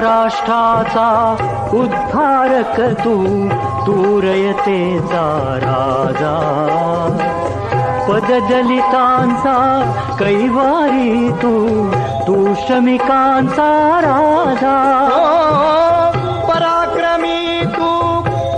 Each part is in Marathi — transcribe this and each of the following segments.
राष्ट्राचा उद्धारक तू तूरयतेचा राजा पददलितांचा कैवारी तू तू श्रमिकांचा राजा पराक्रमी तू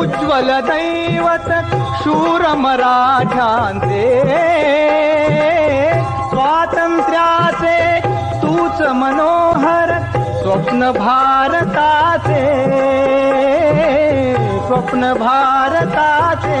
उज्ज्वल दैवत शूर मराठांचे स्वातंत्र्याचे तूच मनोहर स्वप्न भारताचे स्वप्न भारताचे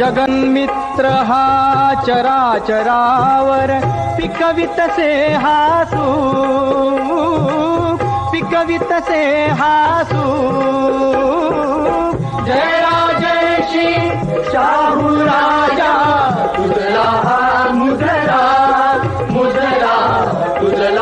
जगन चराचरावर हा चरा चरावर पि कवितसे हासू जय राज जय श्री साहू राजा तुसला मुदरा मुदरा तु